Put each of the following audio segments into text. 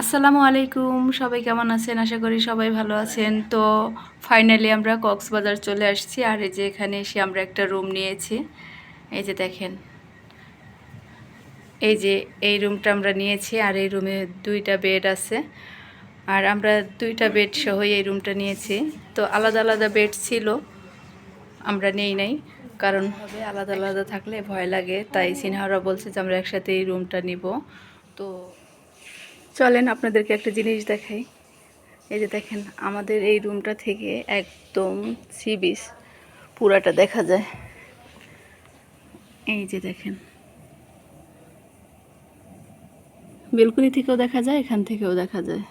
আসসালামু আলাইকুম, সবাই কেমন আছেন? আশা করি সবাই ভালো আছেন। তো ফাইনালি আমরা কক্সবাজার চলে আসছি আর এই যে এখানে এসে আমরা একটা রুম নিয়েছি। এই যে দেখেন। এই যে এই রুমটা আমরা নিয়েছি আর এই রুমে দুইটা বেড আছে। আর আমরা দুইটা বেড সহ এই রুমটা নিয়েছি। তো আলাদা আলাদা বেড ছিল, আমরা নেই নাই। কারণ হবে আলাদা আলাদা থাকলে ভয় লাগে। তাই সিনহারা বলছে যে আমরা একসাথে এই রুমটা নিব। তো চলেন, আপনাদেরকে একটা জিনিস দেখাই। এই যে দেখেন, আমাদের এই রুমটা থেকে একদম সি বিচ পুরাটা দেখা যায়। এই যে দেখেন। বেলকুনি থেকেও দেখা যায়, এখান থেকেও দেখা যায়।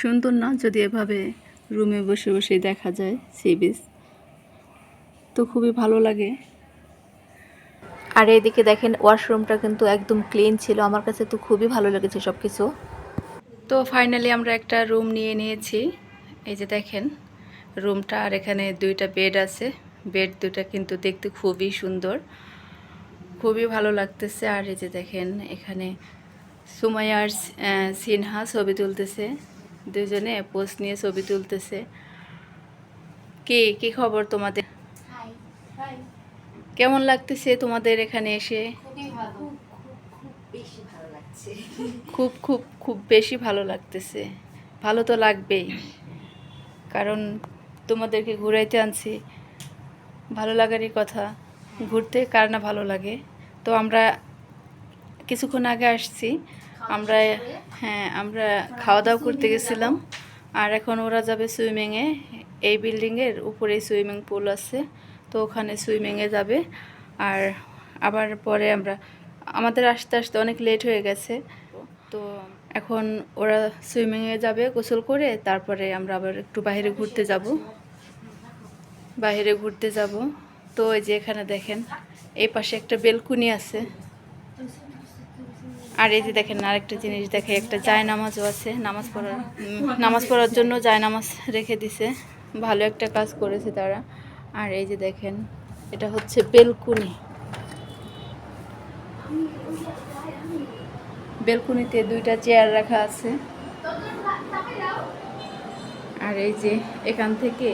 সুন্দর না যদি এভাবে রুমে বসে বসে দেখা যায় সি বিচ তো খুবই ভালো লাগে। আর এইদিকে দেখেন ওয়াশরুমটা কিন্তু একদম ক্লিন ছিল। আমার কাছে তো খুবই ভালো লেগেছে সব কিছু তো ফাইনালি আমরা একটা রুম নিয়ে নিয়েছি। এই যে দেখেন রুমটা আর এখানে দুইটা বেড আছে। বেড দুটা কিন্তু দেখতে খুবই সুন্দর। খুবই ভালো লাগতেছে। আর এই যে দেখেন এখানে সুমাইয়ার সিনহা ছবি তুলতেছে। দুজনে পোস্ট নিয়ে ছবি তুলতেছে। কি কি খবর তোমাদের? কেমন লাগতেছে তোমাদের এখানে এসে? খুব খুব খুব বেশি ভালো লাগতেছে। ভালো তো লাগবেই। কারণ তোমাদেরকে ঘুরাইতে আনছি। ভালো লাগারই কথা। ঘুরতে কার না ভালো লাগে। তো আমরা কিছুক্ষণ আগে আসছি। আমরা হ্যাঁ আমরা খাওয়া দাওয়া করতে গেছিলাম। আর এখন ওরা যাবে সুইমিংয়ে। এই বিল্ডিংয়ের উপরে সুইমিং পুল আছে, তো ওখানে সুইমিংয়ে যাবে। আর আবার পরে আমরা, আমাদের আসতে আসতে অনেক লেট হয়ে গেছে। তো এখন ওরা সুইমিংয়ে যাবে গোসল করে, তারপরে আমরা আবার একটু বাইরে ঘুরতে যাব। বাইরে ঘুরতে যাব। তো ওই যে এখানে দেখেন, এই পাশে একটা বেলকুনি আছে। আর এই যে দেখেন, আরেকটা জিনিস দেখে একটা জায় নামাজও আছে, নামাজ পড়ার নামাজ পড়ার জন্য জায় নামাজ রেখে দিছে। ভালো একটা কাজ করেছে তারা। আর এই যে দেখেন, এটা হচ্ছে বেলকুনি। বেলকুনিতে দুইটা চেয়ার রাখা আছে। আর এই যে এখান থেকে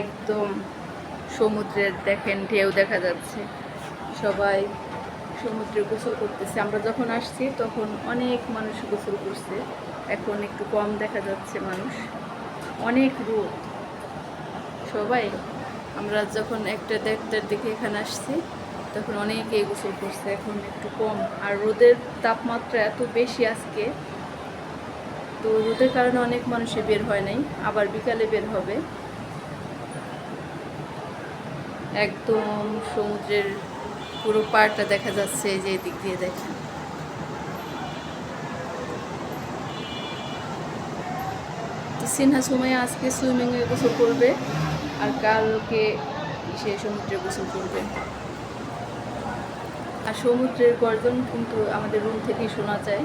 একদম সমুদ্রের দেখেন ঢেউ দেখা যাচ্ছে। সবাই সমুদ্রে গোসল করতেছে। আমরা যখন আসছি তখন অনেক মানুষ গোসল করছে। এখন একটু কম দেখা যাচ্ছে মানুষ। অনেক রোদ। সবাই, আমরা যখন একটা দেড়টার দিকে এখানে আসছি, তখন অনেকেই গোসল করছে। এখন একটু কম। আর রোদের তাপমাত্রা এত বেশি আজকে, তো রোদের কারণে অনেক মানুষই বের হয় নাই। আবার বিকালে বের হবে। একদম সমুদ্রের পুরো পাড়টা দেখা যাচ্ছে, এই যে এদিক দিয়ে দেখেন। সিনহা সময় আজকে সুইমিংয়ে গোসল করবে আর কালকে সে সমুদ্রে গোসল করবে। আর সমুদ্রের গর্জন কিন্তু আমাদের রুম থেকেই শোনা যায়।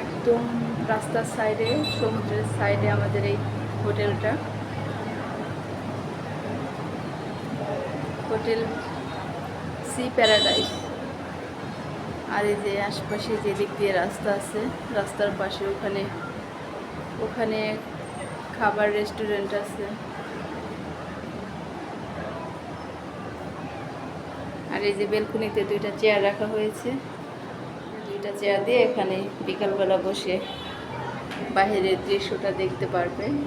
একদম রাস্তার সাইডে সমুদ্রের সাইডে আমাদের এই হোটেলটা হোটেল সি প্যারাডাইস। আর এই যে আশপাশে যে দিক দিয়ে রাস্তা আছে, রাস্তার পাশে ওখানে ওখানে খাবার রেস্টুরেন্ট আছে। আর এই যে বেলকুনিতে দুইটা চেয়ার রাখা হয়েছে। দুইটা চেয়ার দিয়ে এখানে বিকালবেলা বসে বাইরের দৃশ্যটা দেখতে পারবে না।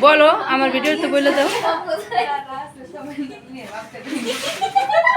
বলো আমার ভিডিওতে বলে দাও।